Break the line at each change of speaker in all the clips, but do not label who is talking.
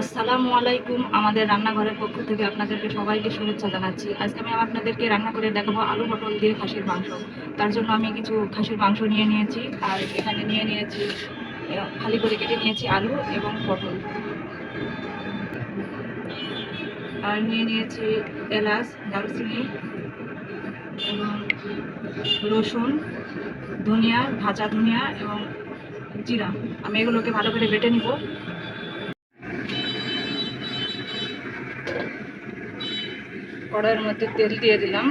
আসসালামু আলাইকুম, আমাদের রান্নাঘরের পক্ষ থেকে আপনাদেরকে সবাইকে শুভেচ্ছা জানাচ্ছি। আজকে আমি আপনাদেরকে রান্না করে দেখাবো আলু পটল দিয়ে খাসির মাংস। তার জন্য আমি কিছু খাসির মাংস নিয়ে নিয়েছি, আর এখানে নিয়ে নিয়েছি খালি করে কেটে নিয়েছি আলু এবং পটল। আর নিয়ে নিয়েছি এলাচ, দারুচিনি এবং রসুন, ধনিয়া, ভাজা ধনিয়া এবং জিরা। আমি এগুলোকে ভালো করে বেটে নিব। কড়াইয়ের মধ্যে তেল দিয়ে দিলাম।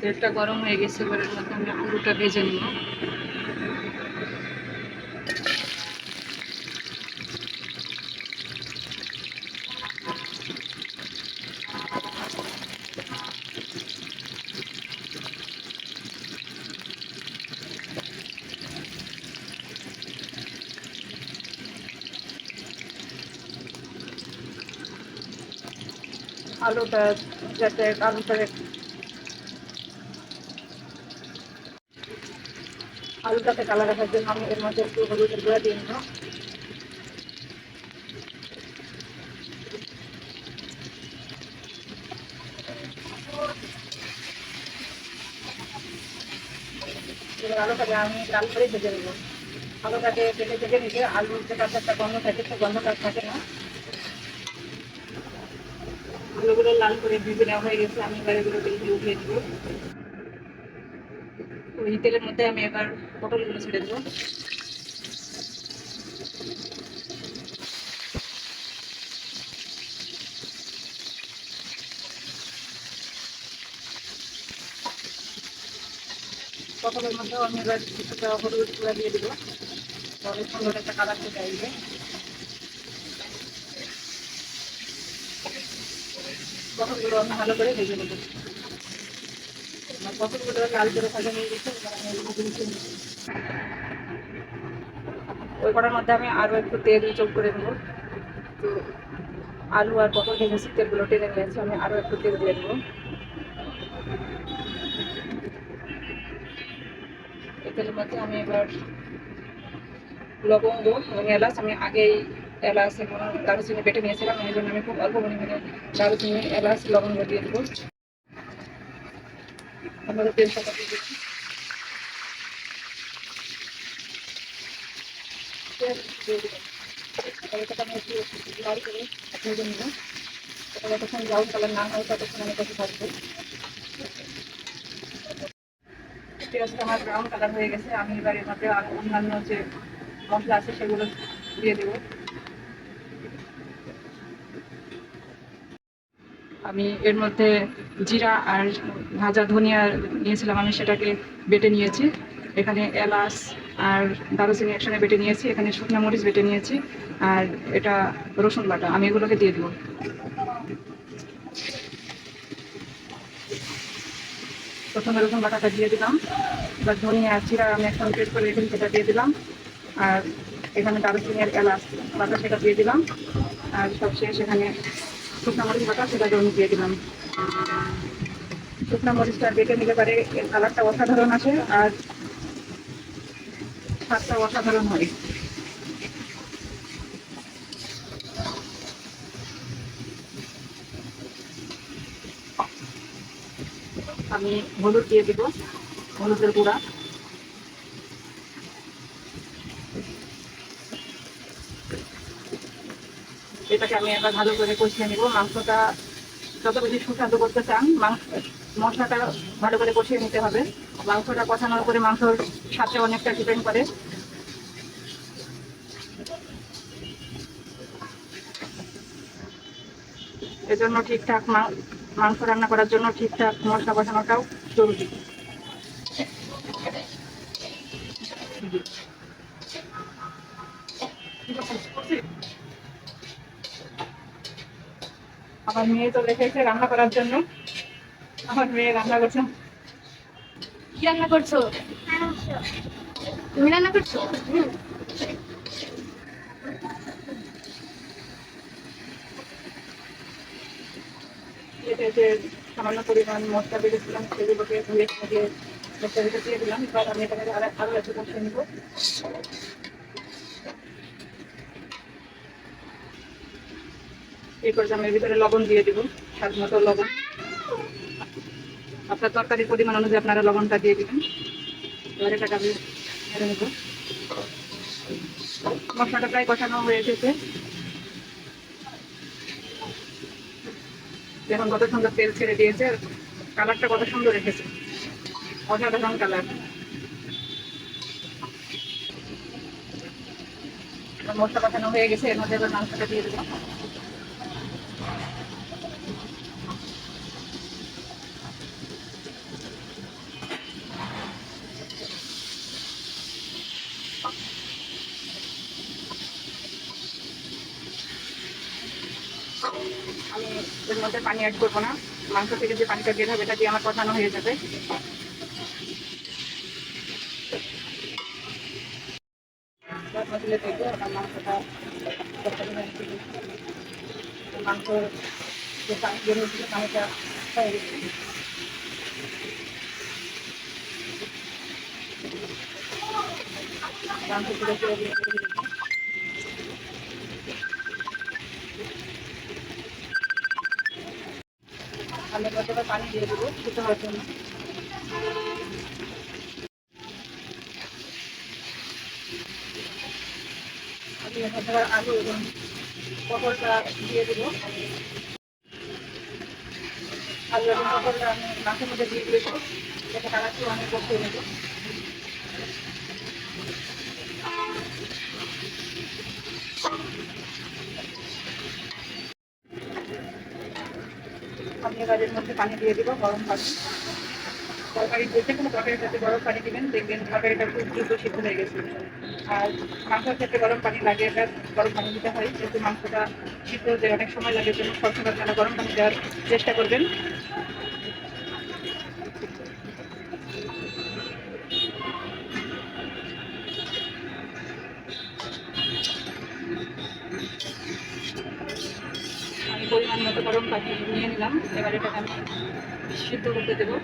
তেলটা গরম হয়ে গেছে, এবারের মধ্যে আমি পুরোটা ভেজে নিব। আলুটা যাতে আলুটা আলুটাতে কালার রাখার জন্য আমি এর মধ্যে একটু হলুদের গুঁড়া দিয়ে নিব। এবার আলুটাকে আমি লাল করে ভেজে নেব। আলুটাকে কেটে কেটে নিলে আলুর যে কাছে একটা গন্ধ থাকে সে গন্ধটা থাকে না। আলুগুলো লাল করে ভেজে নেওয়া হয়ে গেছে, আমি এবার এগুলো তেল দিয়ে উঠিয়ে দেবো। ওই তেলের মধ্যে আমি এবার পটলগুলো ছেড়ে দেবো। পটলের মধ্যেও আমি এবার কিছুটা হলুদ দিয়ে দেবো। তাহলে সুন্দর একটা কালার চলে আসবে। পটলগুলো আমি ভালো করে ভেজে নেব। পটলগুলো লাল করে ভাজা হয়ে গেছে। ওই কড়ার মধ্যে আমি আরও একটু তেল যোগ করে নেব। তো আলু আর পটল ভেজেছি, তেলগুলো টেনে নিয়েছি, আমি আরও একটু তেল দিয়ে দেবো এই তেলের মধ্যে আমি এবার লবঙ্গ এবং এলাচ, আমি আগেই এলাচ এবং দারুচিনি বেটে নিয়েছিলাম, এই জন্য আমি খুব অল্প পরিমাণে দারুচিনি, এলাচ লবঙ্গ দিয়ে দেবো। দিয়ে দিচ্ছি। তেল দিয়ে ভেজে নেব। এটা যতক্ষণ ব্রাউন কালার না হয়, ততক্ষণ আমি আমার ব্রাউন কালার হয়ে গেছে। আমি এবার এর মধ্যে অন্যান্য যে মশলা আছে, সেগুলো দিয়ে দেবো। আমি এর মধ্যে জিরা আর ভাজা ধনিয়া নিয়েছিলাম, আমি সেটাকে বেটে নিয়েছি। এখানে এলাচ আর দারুচিনি একসঙ্গে বেটে নিয়েছি, এখানে শুকনো মরিচ বেটে নিয়েছি আর এটা রসুন বাটা, আমি এগুলোকে দিয়ে দেবো। প্রথমে রসুন বাটাটা দিয়ে দিলাম। এবার ধনিয়া জিরা আমি একসঙ্গে পেস্ট করে রেখেছি সেটা দিয়ে দিলাম। আর এখানে দারুচিনি আর এলাচ বাটা সেটা দিয়ে দিলাম। আর সবশেষ এখানে শুকনো মরিচ বাটা সেটা আমি দিয়ে দিলাম। শুকনো মরিচটা বেটে নিতে পারে এর কালারটা অসাধারণ আসে আর স্বাদটা অসাধারণ হয়। আমি হলুদ দিয়ে দেবো, হলুদের গুঁড়া। এটাকে আমি এবার ভালো করে কষিয়ে নেব। মাংসটা যত বেশি সুস্বাদু করতে চান, মাংস, মশলাটা ভালো করে কষিয়ে নিতে হবে। মাংসটা কষানোর উপরে মাংসর স্বাদটা অনেকটা ডিপেন্ড করে। এজন্য ঠিকঠাক মাংস রান্না করার জন্য ঠিকঠাক মশলা কষানোটাও জরুরি। আমার মেয়ে তো রেখেছে রান্না করার জন্য। আমার মেয়ে রান্না করছে।
কি রান্না করছ? তুমি রান্না করছ?
সামান্য পরিমাণ মশলা বেড়েছিলাম সেগুলোকে ধুয়ে দিয়ে মশলা দিয়ে দিলাম। এবার আমি এটাকে আরও একটু কষিয়ে নিব। এরপর আমি ভিতরে লবণ দিয়ে দিব, স্বাদ মতো লবণ। আপনার তরকারির পরিমাণ অনুযায়ী আপনারা লবণটা দিয়ে দিবেন। এবার এটাকে আমি নেড়ে নেব। মশলাটা প্রায় কষানো হয়ে এসেছে। দেখুন কত সুন্দর তেল ছেড়ে দিয়েছে কালারটা কত সুন্দর রেখেছে অসাধারণ কালার। মশলা কষানো হয়ে গেছে, এর মধ্যে এবার মাংসটা দিয়ে দেবো আমি এর মধ্যে পানি অ্যাড করব না। মাংস থেকে যে পানিটা বের হবে, এটা দিয়ে আমার কষানো হয়ে যাবে। মাংস মাংস পুরো দিয়ে দিয়েছি। আমি কতটা পানি দিয়ে দেবো সেটা হওয়ার জন্য আলু এবং পটলটা দিয়ে দেবো। আলু এবং পটলটা আমি মাছের মধ্যে দিয়ে দিয়েছি এটা কালারটি অনেক বসে নেব আমি এবার মধ্যে পানি দিয়ে দিব, গরম পানি। তরকারি যে কোনো তরকারির সাথে গরম পানি দিবেন, দেখবেন তরকারিটা খুব দ্রুত সিদ্ধ হয়ে গেছে। আর মাংসের ক্ষেত্রে গরম পানি লাগে, এটা গরম পানি দিতে হয়, যেহেতু মাংসটা সিদ্ধ হতে অনেক সময় লাগে জন্য সবসময় আপনারা গরম পানি দেওয়ার চেষ্টা করবেন। মতো গরম পানি নিয়ে নিলাম। এবার এটাকে আমি সিদ্ধ করতে দেবো।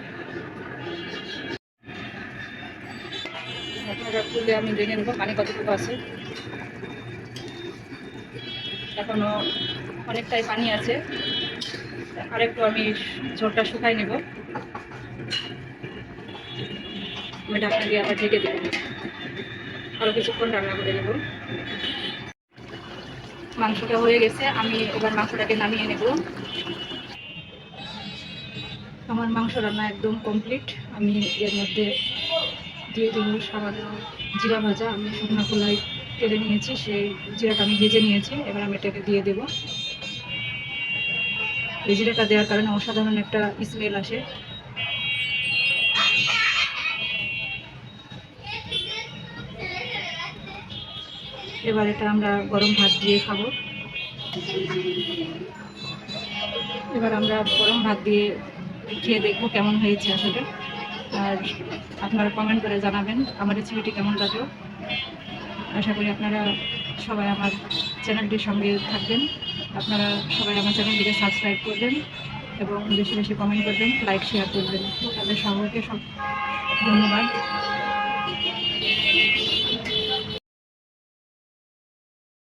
খুলে আমি দেখে নেব। পানি কতটুকু আছে? এখনও অনেকটাই পানি আছে। আরেকটু আমি ঝোলটা শুকাই নেব। আমি ঢাকনা দিয়ে আবার ঢেকে দেবো। আরও কিছুক্ষণ রান্না করে নেব। মাংসটা হয়ে গেছে, আমি এবার মাংসটাকে নামিয়ে নেব। আমার মাংস রান্না একদম কমপ্লিট আমি এর মধ্যে দিয়ে দেবো সামান্য জিরা ভাজা। আমি শুকনো খোলায় তেলে নিয়েছি, সেই জিরাটা আমি ভেজে নিয়েছি। এবার আমি এটাকে দিয়ে দেবো। এই জিরাটা দেওয়ার কারণে অসাধারণ একটা স্মেল আসে। এবার এটা আমরা গরম ভাত দিয়ে খাব। এবার আমরা গরম ভাত দিয়ে খেয়ে দেখব কেমন হয়েছে আসলে। আর আপনারা কমেন্ট করে জানাবেন আমার রেসিপিটি কেমন লাগল। আশা করি আপনারা সবাই আমার চ্যানেলটির সঙ্গে থাকবেন। আপনারা সবাই আমার চ্যানেলটিকে সাবস্ক্রাইব করবেন এবং বেশি বেশি কমেন্ট করবেন লাইক শেয়ার করবেন। তাদের সকলকে সব ধন্যবাদ।